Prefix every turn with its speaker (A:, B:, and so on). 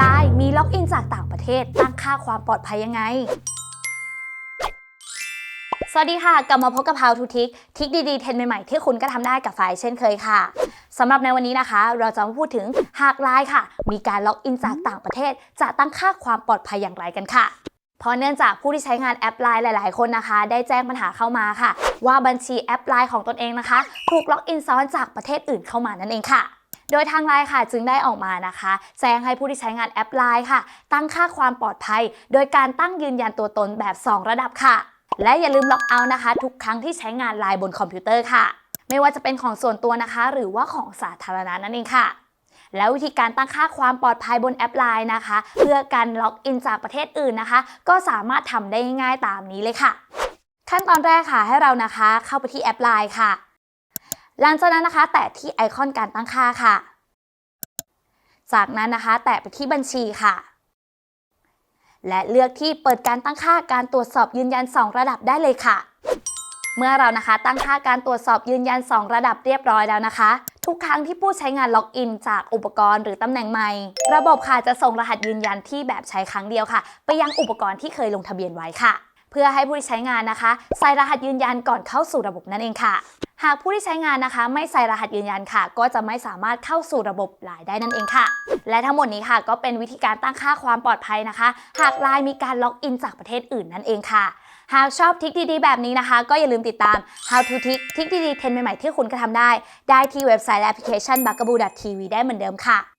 A: Line มีล็อกอินจากต่างประเทศ ตั้งค่าความปลอดภัยยังไง สวัสดีค่ะ กลับมาพบกับ How to Tick ทิกดีๆเทรนใหม่ๆ ที่คุณก็ทำได้กับไฟเช่นเคยค่ะสำหรับในวันนี้นะคะ เราจะมาพูดถึงหาก Line ค่ะ มีการล็อกอินจากต่างประเทศ จะตั้งค่าความปลอดภัยอย่างไรกันค่ะเพราะเนื่องจากผู้ที่ใช้งานแอป Line หลาย ๆ คนนะคะ ได้แจ้งปัญหาเข้ามาค่ะ ว่าบัญชีแอป Line ของตนเองนะคะ ถูกล็อกอินซ้อนจากประเทศอื่นเข้ามานั่นเองค่ะ โดยทางไลน์ค่ะจึงได้ออกมานะคะแจ้งให้ผู้ที่ใช้งานแอปไลน์ค่ะ ตั้งค่าความปลอดภัย โดยการตั้งยืนยันตัวตนแบบ 2 ระดับค่ะ และอย่าลืมล็อกเอาท์นะคะ ทุกครั้งที่ใช้งานไลน์บนคอมพิวเตอร์ค่ะ ไม่ว่าจะเป็นของส่วนตัวนะคะ หรือว่าของสาธารณะนั่นเองค่ะแล้ววิธีการตั้งค่าความปลอดภัยบนแอปไลน์นะคะ เพื่อการล็อกอินจากประเทศอื่นนะคะ ก็สามารถทำได้ง่ายๆตามนี้เลยค่ะ ขั้นตอนแรกค่ะให้เรานะคะ เข้าไปที่แอปไลน์ค่ะ หลังจากนั้นนะคะ แตะที่ไอคอนการตั้งค่าค่ะ จากนั้นนะคะ แตะไปที่บัญชีค่ะ และเลือกที่เปิดการตั้งค่าการตรวจสอบยืนยัน 2 ระดับได้เลยค่ะ เมื่อเรานะคะตั้งค่าการตรวจสอบยืนยัน 2 ระดับเรียบร้อยแล้วนะคะ ทุกครั้งที่ผู้ใช้งานล็อกอินจากอุปกรณ์หรือตำแหน่งใหม่ ระบบค่ะจะส่งรหัสยืนยันที่แบบใช้ครั้งเดียวค่ะ ไปยังอุปกรณ์ที่เคยลงทะเบียนไว้ค่ะ เพื่อให้ผู้ที่ใช้งานนะคะ ใส่รหัสยืนยันก่อนเข้าสู่ระบบนั่นเองค่ะ หากผู้ที่ใช้งานนะคะ ไม่ใส่รหัสยืนยันค่ะ ก็จะไม่สามารถเข้าสู่ระบบไลน์ได้นั่นเองค่ะ และทั้งหมดนี้ค่ะ ก็เป็นวิธีการตั้งค่าความปลอดภัยนะคะ หากไลน์มีการล็อกอินจากประเทศอื่นนั่นเองค่ะหากชอบทริคดีๆ แบบนี้นะคะ ก็อย่าลืมติดตาม How to Tick ทริคดีๆเทรนใหม่ๆที่คุณก็ทำได้ ได้ที่เว็บไซต์และแอปพลิเคชัน b u g a b o o TV ได้เหมือนเดิมค่ะ